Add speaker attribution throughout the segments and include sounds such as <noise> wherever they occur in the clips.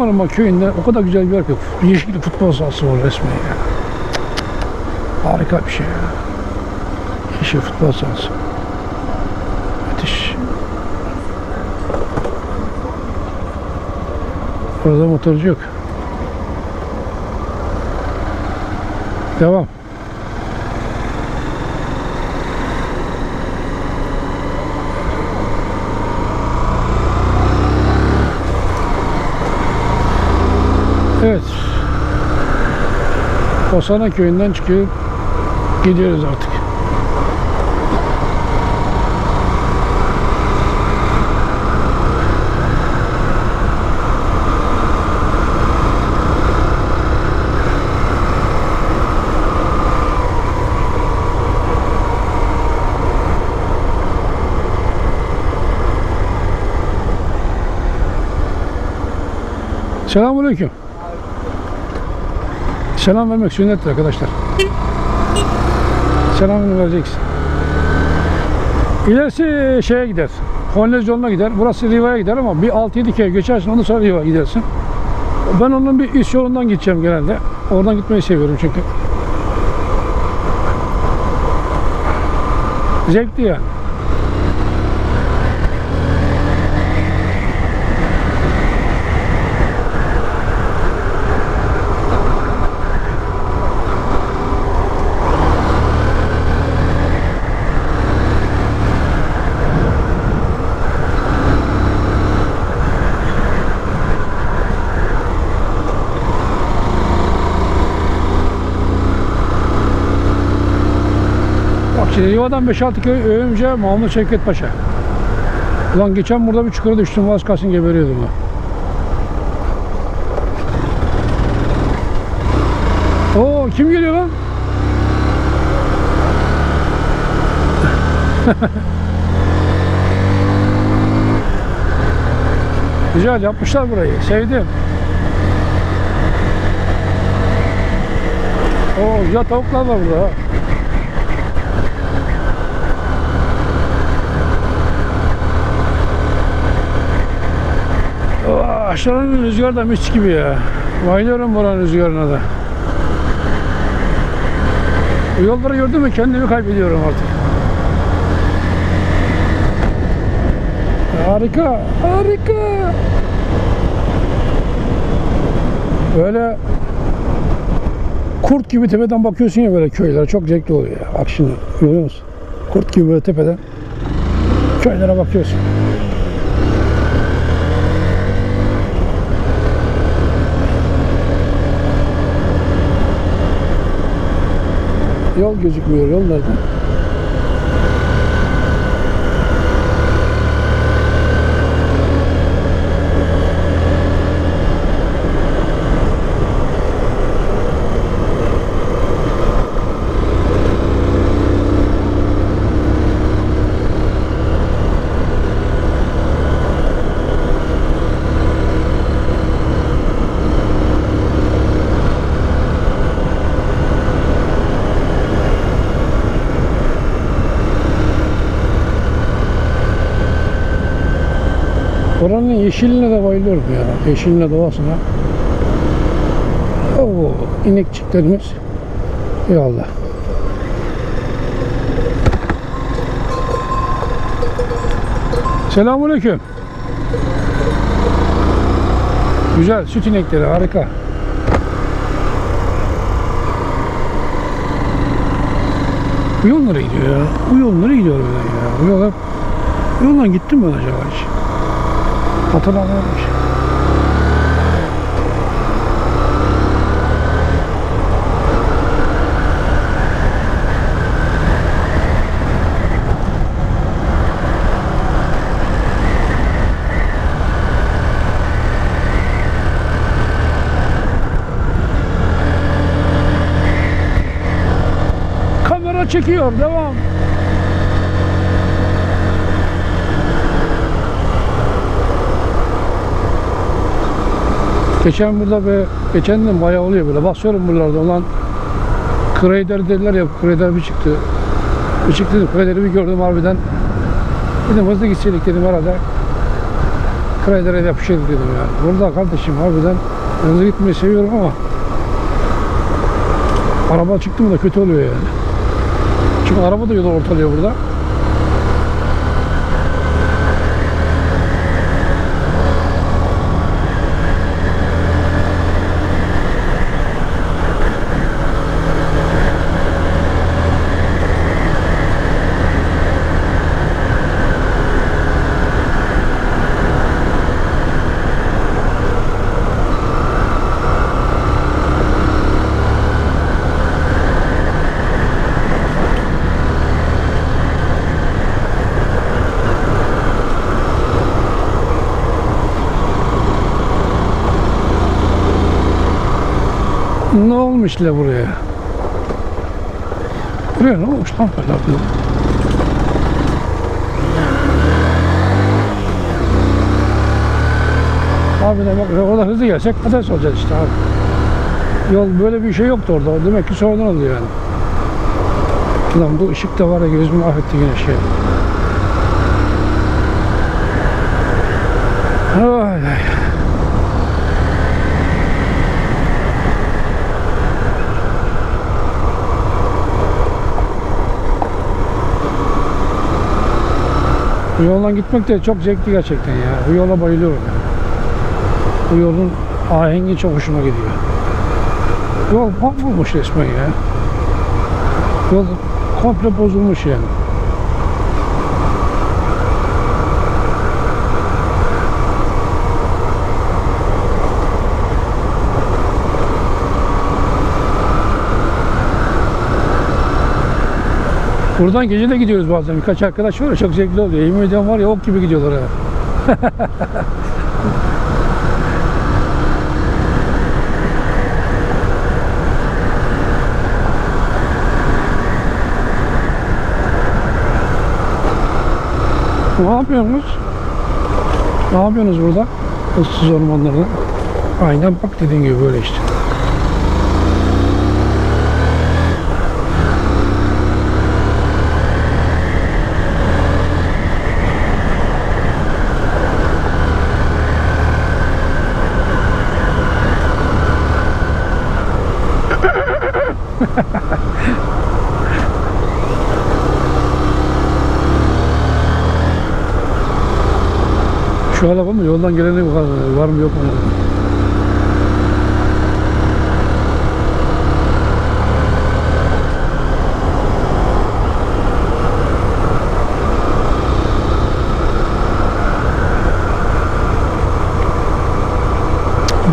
Speaker 1: Kahramanmaraş köyünde o kadar güzel bir yer ki yeşil futbol sahası var resmen ya. Harika bir şey ya. Yeşil futbol sahası. Müthiş. Orada motorcu yok. Devam. Osana köyünden çıkıyor. Gidiyoruz artık. Selamünaleyküm. Selam vermek sünnettir arkadaşlar. Selamını vereceksin. İlerisi şeye gider. Honlez yoluna gider. Burası Riva'ya gider ama bir 6-7 kere geçersin ondan sonra Riva gidersin. Ben onun bir üst yolundan gideceğim genelde. Oradan gitmeyi seviyorum çünkü. Zevkli yani. Riva'dan 5-6 köy önce Mahmut Şevket Paşa. Ulan geçen burada bir çukura düştüm. Vaz kalsın geberiyordum ya. Oo kim geliyor lan? <laughs> Güzel yapmışlar burayı. Sevdim. Oo ya tavuklar var burada. Aşağının rüzgarı da mis gibi ya. Bayılıyorum buranın rüzgarına da. Bu yolları gördüm mü kendimi kaybediyorum artık. Harika, harika. Böyle kurt gibi tepeden bakıyorsun ya böyle köylere. Çok zevkli oluyor. Bak şimdi görüyor musun? Kurt gibi böyle tepeden köylere bakıyorsun. Yol gözükmüyor. Yol nerede? Oranın yeşiline de bayılıyorum ya. Yeşiline doğasına. Oo, inekçiklerimiz. Eyvallah. Selamünaleyküm. Güzel süt inekleri harika. Bu yol nereye gidiyor ya? Bu yol nereye gidiyor ben ya? Bu yol yoldan gittim mi acaba hiç? Hatırlamıyorum hiç. Kamera çekiyor. Devam. Geçen burada be, geçen de bayağı oluyor böyle. Basıyorum buralarda olan Krayder dediler ya, Krayder bir çıktı. Bir çıktı dedim, bir gördüm harbiden. Dedim hızlı gitseydik dedim herhalde. Kraydere yapışırdı dedim yani. Burada kardeşim harbiden hızlı gitmeyi seviyorum ama araba çıktı mı da kötü oluyor yani. Çünkü araba da yolu ortalıyor burada. Ne olmuş la buraya? Buraya ne olmuş lan böyle? Abi de bak orada hızlı gelsek patates olacağız işte abi. Yol böyle bir şey yoktu orada. Demek ki sonradan oluyor yani. Lan bu ışık da var ya gözümü affetti yine şey. Bu yoldan gitmek de çok zevkli gerçekten ya. Bu yola bayılıyorum. Bu yolun ahengi çok hoşuma gidiyor. Yol mahvolmuş resmen ya. Yol komple bozulmuş yani. Buradan gece de gidiyoruz bazen. Birkaç arkadaş var ya çok zevkli oluyor. Yemin ediyorum var ya ok gibi gidiyorlar ha. <laughs> ne yapıyorsunuz? Ne yapıyorsunuz burada? Issız ormanlarda. Aynen bak dediğin gibi böyle işte. Şu araba mı? Yoldan geleni var, var mı yok mu?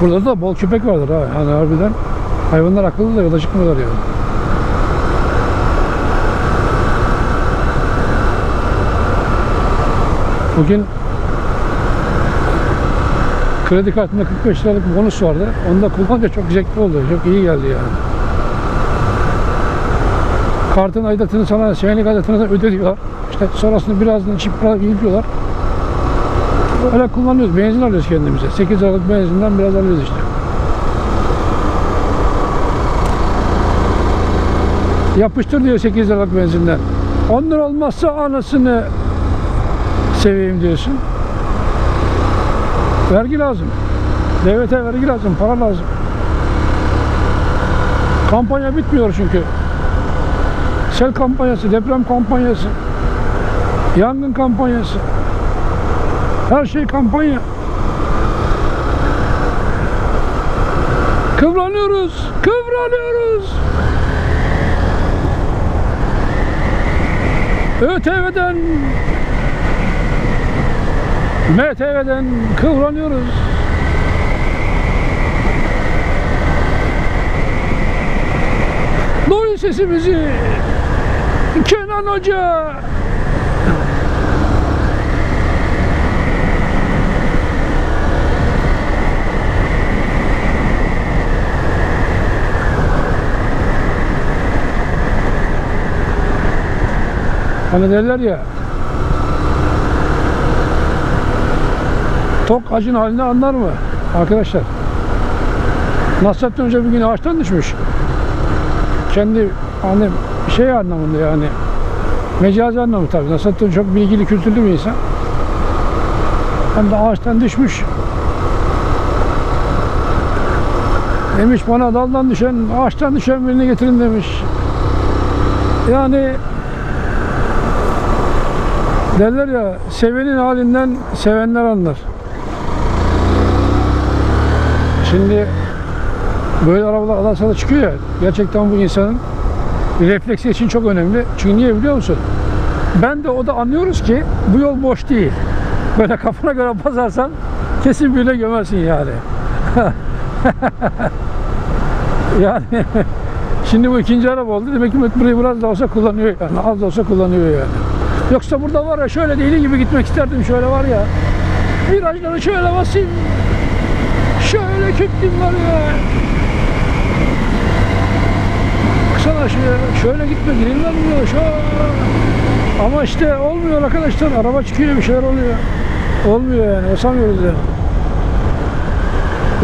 Speaker 1: Burada da bol köpek vardır ha. Yani harbiden hayvanlar akıllı da yola çıkmıyorlar yani. Bugün kredi kartında 45 liralık bonus vardı. Onu da kullanınca çok zevkli oldu. Çok iyi geldi yani. Kartın aidatını sana, senelik aidatını da ödediyorlar. İşte sonrasında birazdan içip para yiyorlar. Öyle kullanıyoruz. Benzin alıyoruz kendimize. 8 liralık benzinden biraz alıyoruz işte. Yapıştır diyor 8 liralık benzinden. 10 lira olmazsa anasını seveyim diyorsun. Vergi lazım. Devlete vergi lazım, para lazım. Kampanya bitmiyor çünkü. Sel kampanyası, deprem kampanyası, yangın kampanyası. Her şey kampanya. Kıvranıyoruz, kıvranıyoruz. ÖTV'den MTV'den kıvranıyoruz. Duyun sesimizi. Kenan Hoca. Hani derler ya Tok acın halini anlar mı? Arkadaşlar. Nasrettin Hoca bir gün ağaçtan düşmüş. Kendi hani şey anlamında yani mecazi anlamı tabii. Nasrettin çok bilgili, kültürlü bir insan. Hem de ağaçtan düşmüş. Demiş bana daldan düşen, ağaçtan düşen birini getirin demiş. Yani derler ya sevenin halinden sevenler anlar. Şimdi böyle arabalar adasada çıkıyor ya gerçekten bu insanın refleksi için çok önemli. Çünkü niye biliyor musun? Ben de o da anlıyoruz ki bu yol boş değil. Böyle kafana göre basarsan kesin birine gömersin yani. <laughs> yani şimdi bu ikinci araba oldu. Demek ki burayı biraz da olsa kullanıyor yani. Az da olsa kullanıyor yani. Yoksa burada var ya şöyle deli gibi gitmek isterdim. Şöyle var ya. Virajları şöyle basayım. Şöyle küttüm var ya. Baksana şöyle, şöyle gitme girilmez mi? Şöyle. Ama işte olmuyor arkadaşlar. Araba çıkıyor bir şeyler oluyor. Olmuyor yani. Basamıyoruz yani.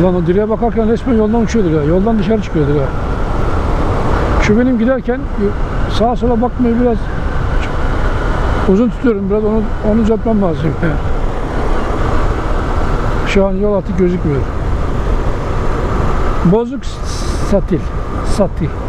Speaker 1: Ulan o direğe bakarken resmen yoldan uçuyordur ya. Yoldan dışarı çıkıyordur ya. Şu benim giderken sağa sola bakmayı biraz uzun tutuyorum biraz onu onu uzatmam lazım. Yani. Şu an yol artık gözükmüyor. Bozuk satil. Sati.